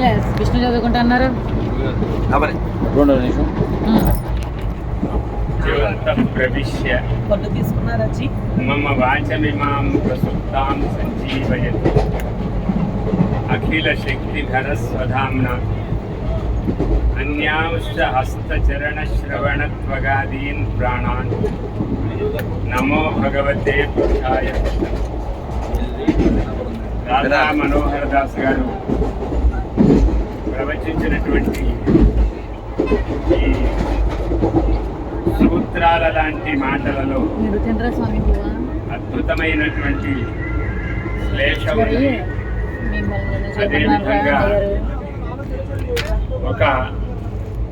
ఏమిలే విష్ణు చదువుకుంటున్నారు రెండో నిమిషం జీవంతం ప్రవిశ్య కొట్టు తీసుకున్నారా జీ మమ వాచమిమాం ప్రసుప్తాం సంజీవయతి అఖిల శక్తిధర స్వధామ్న అన్యాంశ హస్తచరణ శ్రవణత్వగాదీన్ ప్రాణాన్ నమో భగవతే పురుషాయ రాధా మనోహర్ దాస్ గారు ప్రవచించినటువంటి ఈ సూత్రాల లాంటి మాటలలో అద్భుతమైనటువంటి శ్లేష అదేవిధంగా ఒక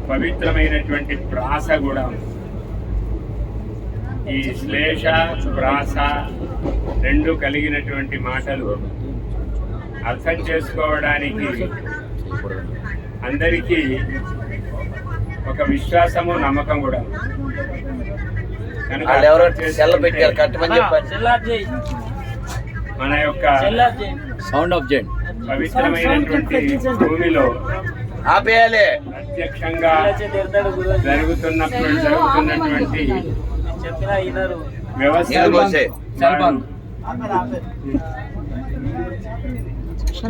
పవిత్రమైనటువంటి ప్రాస కూడా ఈ శ్లేష ప్రాస రెండు కలిగినటువంటి మాటలు అర్థం చేసుకోవడానికి అందరికీ ఒక విశ్వాసము నమ్మకం కూడా. మన యొక్క సౌండ్ ఆఫ్ జెంట్ పవిత్రమైనటువంటి భూమిలో ఆపేయాలి. ప్రత్యక్షంగా జరుగుతున్నప్పుడు జరుగుతున్నటువంటి. వ్యవస్థ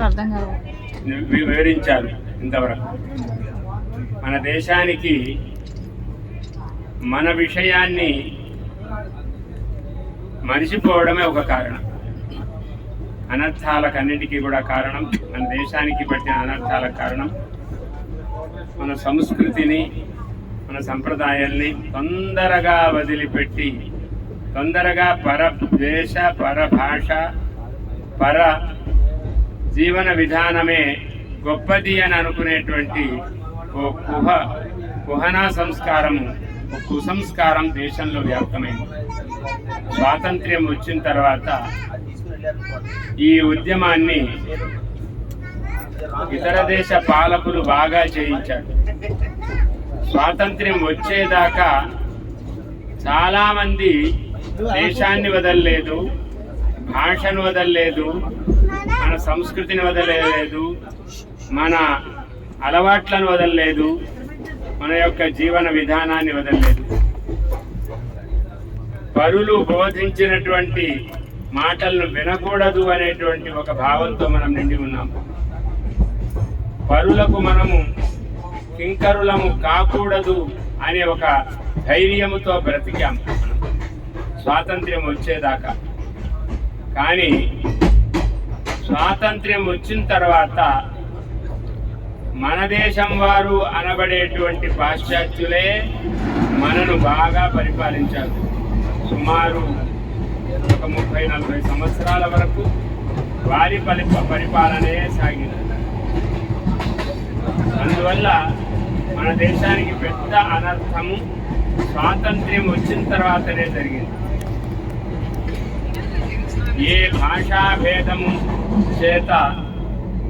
అర్థం కాదు వివరించాలి ఇంతవరకు. మన దేశానికి మన విషయాన్ని మరిచిపోవడమే ఒక కారణం. అనర్థాలకన్నిటికీ కూడా కారణం మన దేశానికి పట్టిన అనర్థాలకు కారణం. మన సంస్కృతిని మన సంప్రదాయాల్ని తొందరగా వదిలిపెట్టి తొందరగా పర దేశ పర భాష పర జీవన విధానమే గొప్పది అని అనుకునేటువంటి ఓ కుహ కుహనా సంస్కారము ఒక కుసంస్కారం దేశంలో వ్యాప్తమైంది. స్వాతంత్ర్యం వచ్చిన తర్వాత ఈ ఉద్యమాన్ని ఇతర దేశ పాలకులు బాగా చేయించారు. స్వాతంత్ర్యం వచ్చేదాకా చాలామంది దేశాన్ని వదలలేదు భాషను వదలలేదు మన సంస్కృతిని వదలలేదు మన అలవాట్లను వదలలేదు మన యొక్క జీవన విధానాన్ని వదలలేదు. పరులు బోధించినటువంటి మాటలను వినకూడదు అనేటువంటి ఒక భావంతో మనం నిండి ఉన్నాము పరులకు మనము కింకరులము కాకూడదు అనే ఒక ధైర్యముతో బ్రతికాము మనం. స్వాతంత్ర్యం వచ్చేదాకా. కానీ స్వాతంత్ర్యం వచ్చిన తర్వాత మన దేశం వారు అనబడేటువంటి పాశ్చాత్యులే మనను బాగా పరిపాలించారు. సుమారు ఒక ముప్పై నలభై సంవత్సరాల వరకు వారి పరి పరిపాలనే సాగింది. అందువల్ల మన దేశానికి పెద్ద అనర్థము స్వాతంత్ర్యం వచ్చిన తర్వాతనే జరిగింది. ఏ భాషా భేదము చేత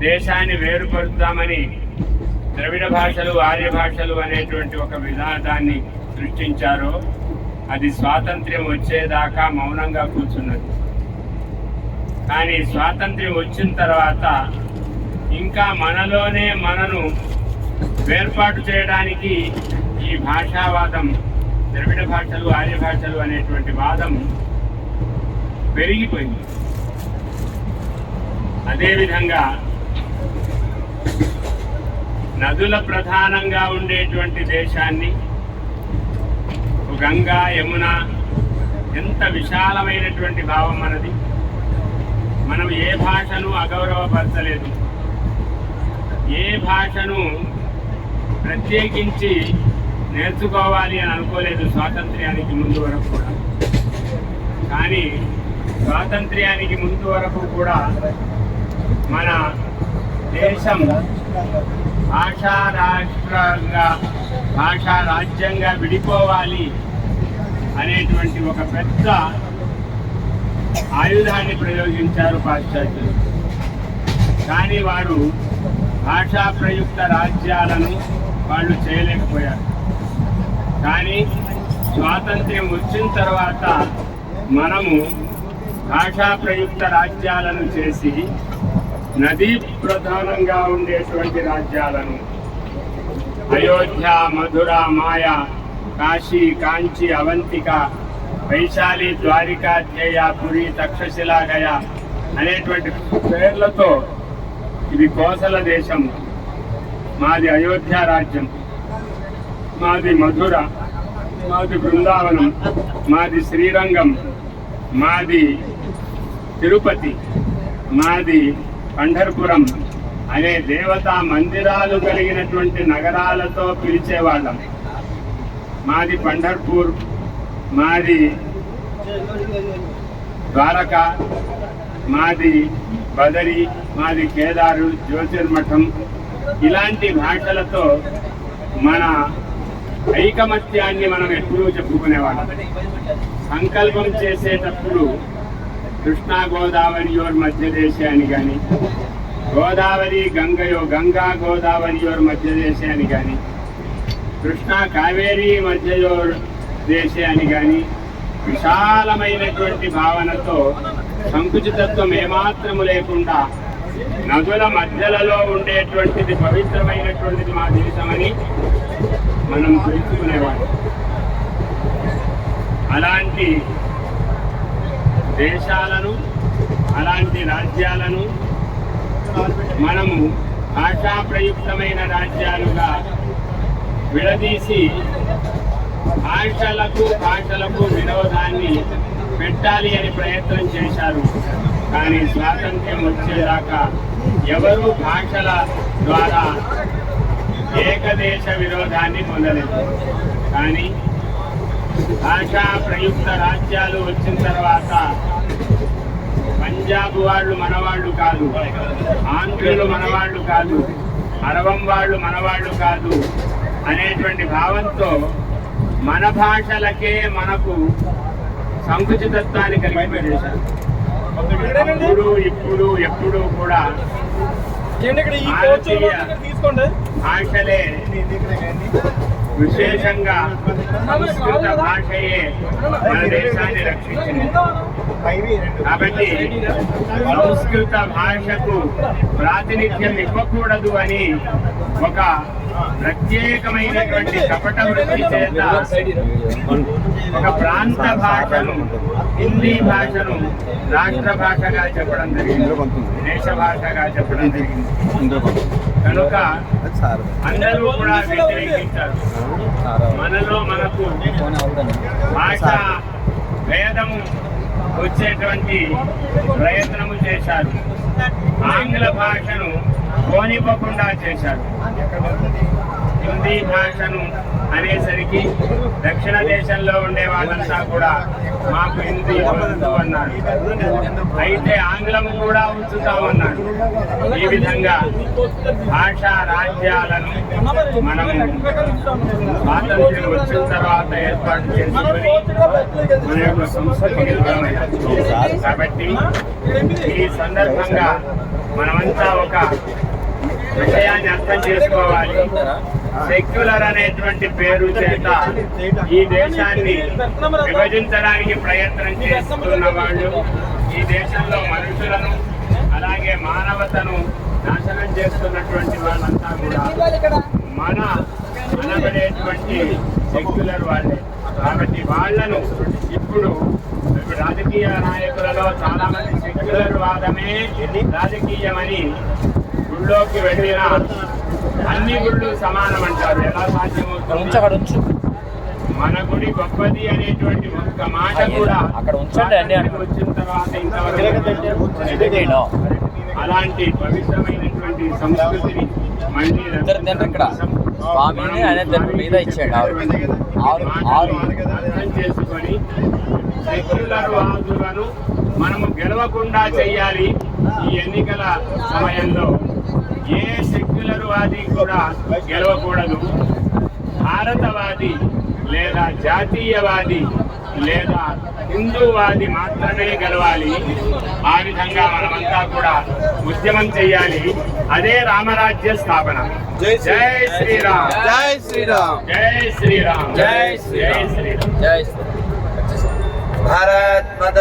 దేశాన్ని వేరుపరుద్దామని ద్రవిడ భాషలు ఆర్య భాషలు అనేటువంటి ఒక విధానాన్ని సృష్టించారో అది స్వాతంత్ర్యం వచ్చేదాకా మౌనంగా కూర్చున్నది. కానీ స్వాతంత్ర్యం వచ్చిన తర్వాత ఇంకా మనలోనే మనను వేర్పాటు చేయడానికి ఈ భాషావాదం ద్రవిడ భాషలు ఆర్య భాషలు అనేటువంటి వాదం పెరిగిపోయింది. అదేవిధంగా నదుల ప్రధానంగా ఉండేటువంటి దేశాన్ని గంగా యమున ఎంత విశాలమైనటువంటి భావం మనది. మనం ఏ భాషను అగౌరవపరచలేదు. ఏ భాషను ప్రత్యేకించి నేర్చుకోవాలి అని అనుకోలేదు స్వాతంత్ర్యానికి ముందు వరకు కూడా. కానీ స్వాతంత్ర్యానికి ముందు వరకు కూడా మన దేశం భాషా రాష్ట్రంగా భాషా రాజ్యంగా విడిపోవాలి అనేటువంటి ఒక పెద్ద ఆయుధాన్ని ప్రయోగించారు పాశ్చాత్యులు. కానీ వారు భాషా ప్రయుక్త రాజ్యాలను వాళ్ళు చేయలేకపోయారు. కానీ స్వాతంత్ర్యం వచ్చిన తర్వాత మనము భాషా ప్రయుక్త రాజ్యాలను చేసి నదీ ప్రధానంగా ఉండేటువంటి రాజ్యాలను. అయోధ్య మధుర మాయ కాశీ కాంచి అవంతిక వైశాలి ద్వారికా ధ్యేయ పురి తక్షశిల గయ అనేటువంటి పేర్లతో ఇది కోసల దేశం. మాది అయోధ్య రాజ్యం. మాది మధుర మాది బృందావనం మాది శ్రీరంగం మాది తిరుపతి మాది పంఢర్పురం అనే దేవతా మందిరాలు కలిగినటువంటి నగరాలతో పిలిచేవాళ్ళం. మాది పంఢర్పూర్ మాది ద్వారక మాది బదరి మాది కేదారు జ్యోతిర్మఠం ఇలాంటి భాషలతో మన ఐకమత్యాన్ని మనం ఎప్పుడూ చెప్పుకునేవాళ్ళం. సంకల్పం చేసేటప్పుడు కృష్ణా గోదావరి యోర్ మధ్య అని కానీ గోదావరి గంగయో గంగా గోదావరి యోర్ మధ్య అని కానీ కృష్ణా కావేరీ మధ్యయోర్ దేశే అని కానీ విశాలమైనటువంటి భావనతో సంకుచితత్వం ఏమాత్రము లేకుండా నదుల మధ్యలలో ఉండేటువంటిది పవిత్రమైనటువంటిది మా దేశమని మనం తెలుసుకునేవాళ్ళం అలాంటి దేశాలను అలాంటి రాజ్యాలను మనము భాషాప్రయుక్తమైన రాజ్యాలుగా విడదీసి భాషలకు భాషలకు విరోధాన్ని పెట్టాలి అని ప్రయత్నం చేశారు. కానీ స్వాతంత్ర్యం వచ్చేదాకా ఎవరు భాషల ద్వారా ఏకదేశ విరోధాన్ని పొందలేదు. కానీ భాషా ప్రయుక్త రాజ్యాలు వచ్చిన తర్వాత పంజాబ్ వాళ్ళు మనవాళ్ళు కాదు ఆంధ్రులు మనవాళ్ళు కాదు అరవం వాళ్ళు మనవాళ్ళు కాదు అనేటువంటి భావంతో మన భాషలకే మనకు సంకుచితత్వాన్ని కలిగి పెట్టేశారు అప్పుడు ఇప్పుడు ఎప్పుడు కూడా భాషలే విశేషంగా సంస్కృత భాషయే మన దేశాన్ని రక్షించింది. కాబట్టి సంస్కృత భాషకు ప్రాతినిధ్యం ఇవ్వకూడదు అని ఒక ప్రత్యేకమైనటువంటి కపట వృత్తి చేత ఒక ప్రాంత భాషను హిందీ భాషను రాష్ట్ర భాషగా చెప్పడం జరిగింది దేశ భాషగా చెప్పడం జరిగింది. కనుక అందరూ కూడా వ్యతిరేకించారు. మనలో మనకు భాష భేదము వచ్చేటువంటి ప్రయత్నము చేశారు. ఆంగ్ల భాషను పోనివ్వకుండా చేశారు. హిందీ భాషను అనేసరికి దక్షిణ దేశంలో ఉండే వాళ్ళంతా కూడా మాకు హిందీ వద్దు అన్నారు. అయితే ఆంగ్లం కూడా ఉంచుతామన్నారు ఈ విధంగా భాషా రాజ్యాలను మనము స్వాతంత్ర్యం వచ్చిన తర్వాత ఏర్పాటు చేసుకుని మన యొక్క కాబట్టి ఈ సందర్భంగా మనమంతా ఒక విషయాన్ని అర్థం చేసుకోవాలి. సెక్యులర్ అనేటువంటి పేరు చేత ఈ దేశాన్ని విభజించడానికి ప్రయత్నం చేస్తున్న వాళ్ళు ఈ దేశంలో మనుషులను అలాగే మానవతను నాశనం చేస్తున్నటువంటి వాళ్ళంతా కూడా మన అనబడేటువంటి సెక్యులర్ వాళ్ళే. కాబట్టి వాళ్ళను ఇప్పుడు ఇప్పుడు రాజకీయ నాయకులలో చాలా మంది సెక్యులర్ వాదమే రాజకీయమని గుళ్ళోకి వెళ్ళిన అన్ని గుళ్ళు సమానం అంటారు ఎలా సాధ్యమవుతుంది మన గుడి గొప్పది అనేటువంటి ఒక్క మాట కూడా అక్కడ ఉంచండి అన్ని. వచ్చిన తర్వాత ఇంతవరకు అలాంటి పవిత్రమైనటువంటి సంస్కృతిని మళ్ళీ ఇక్కడ. స్వామిని ఆయన ఇద్దరు మీద ఇచ్చాడు ఆరు. ఆరు ఆరు అర్థం చేసుకొని సెక్యులర్ వాదులను మనము గెలవకుండా చేయాలి ఈ ఎన్నికల సమయంలో ఏ సెక్యులర్ వాది కూడా గెలవకూడదు. భారతవాది లేదా జాతీయవాది లేదా హిందూవాది మాత్రమే గెలవాలి. ఆ విధంగా మనమంతా కూడా ఉద్యమం చేయాలి అదే రామరాజ్య స్థాపన. జై శ్రీరామ్. జై శ్రీరామ్. జై శ్రీరామ్. జై శ్రీరామ్. జై శ్రీరామ్. జై శ్రీ భారత్ మాత